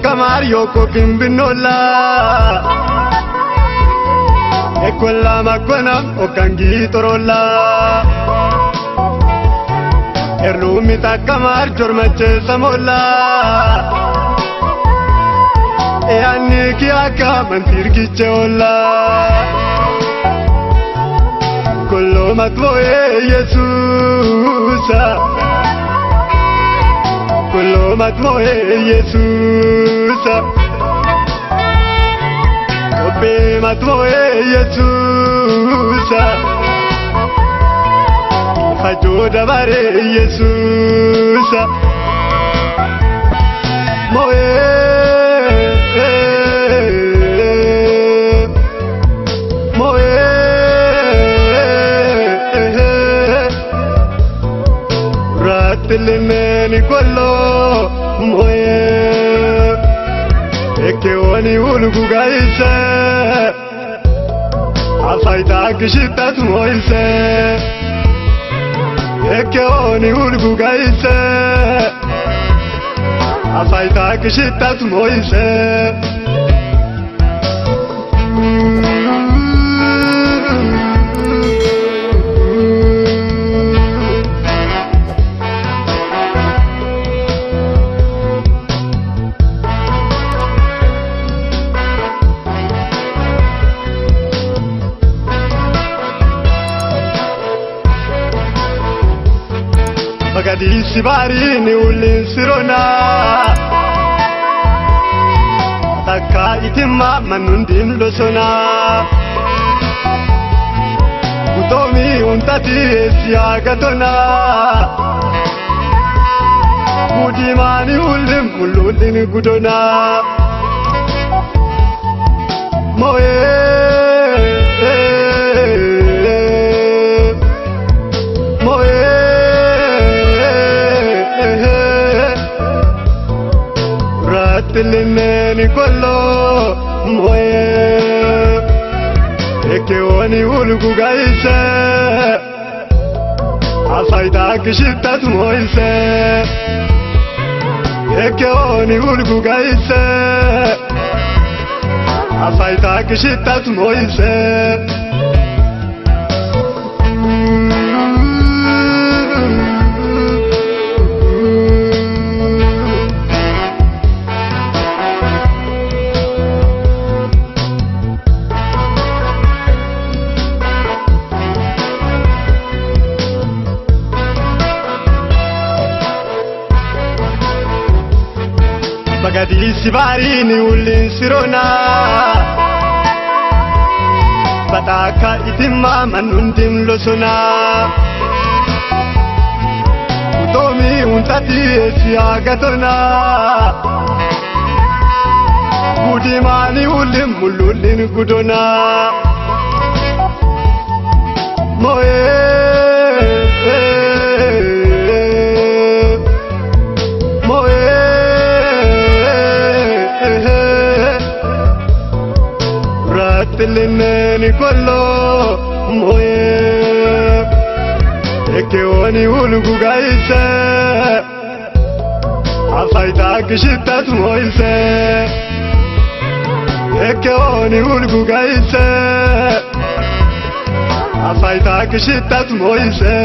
Camario coquin binola E quella macquena o canghito rolla Erlumi taccamar giormace samolla E anni chi acca mantir chi c'è olla Collo matvoe Gesù Mattamo Yesusa Obe oh, Mattamo Yesusa Fajo Davare Yesusa Moe المين كله مويه اكتواني ولقو قايسة عصايت عكشتات مويسة اكتواني ولقو قايسة عصايت عكشتات مويسة sibarini ulinsirona takka itimma manundim losona gutoomi huntati siyaagatona gudimaani hullin mulluullin gudona que o ânimo no gaisé A saída que chita de É que o ânimo no gaisé A saída que chita de moisé sibarini ulinsirona bataaka itimmaman hundin losona utoomi huntati esiyaagatona gudimaani ullin mullullin gudona moye ni kollo moye. Eke woni ulgu gaise afayta kishittat moyse eke woni ulgu gaise afayta kishittat moyse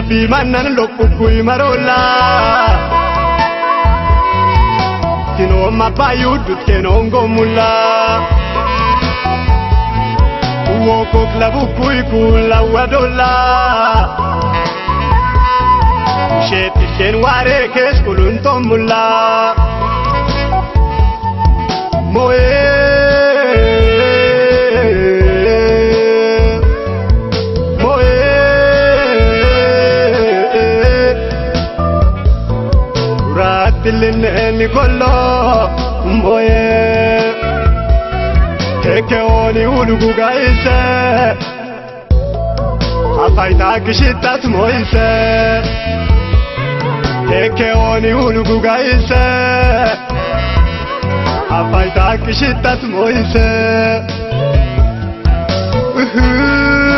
Jabi manan lokukui marola. Kino mabayu dut kenongo mula Uoko klabu kui kula wadola Sheti shen ware kes mula Moe mikolo mboye keke woni ulugu gaise afayta kishittas moise keke woni ulugu gaise afayta kishittas moise Uhuu.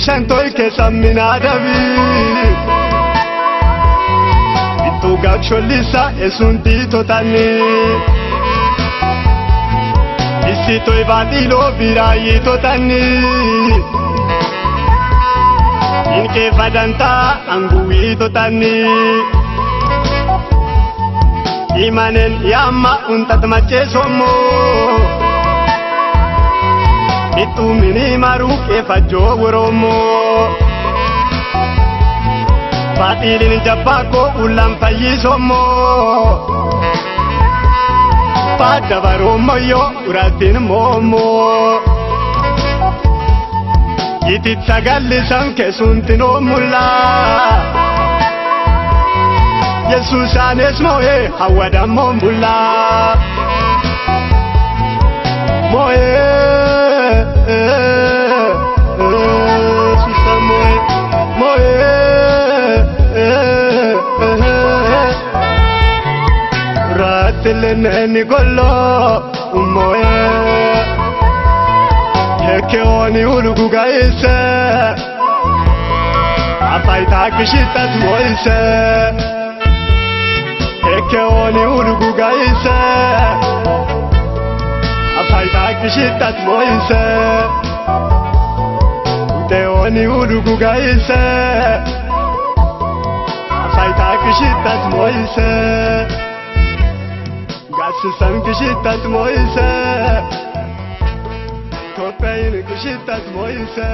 Meeshaan tolke samminaa dhabii. Ittoo gaachollisaa eesuun diitotanii. Issi to'i baaxiloo che yiitotanii. Inkee fadantaa anguwiitotanii. Imaneen yama untat macheesoomoo. Ittu mini maru ke fajjo woromo Faaxiliin jabbaa koo ullaan fayyisoommo Faadda baroomayyo uraatiin moommoo Yitit sagallisan keessuntino mullaa Yesuusaanis moo'ee hawwadammoo mullaa Moo'ee. Raattillee golloo moo'ee eh. Ekeoni uluguga ise Afayta kishittat moise Ekeoni uluguga ise Afayta kishittat moise Uteoni uluguga ise Afayta moise Gassisan kishittat moise Topheyin kishittat moise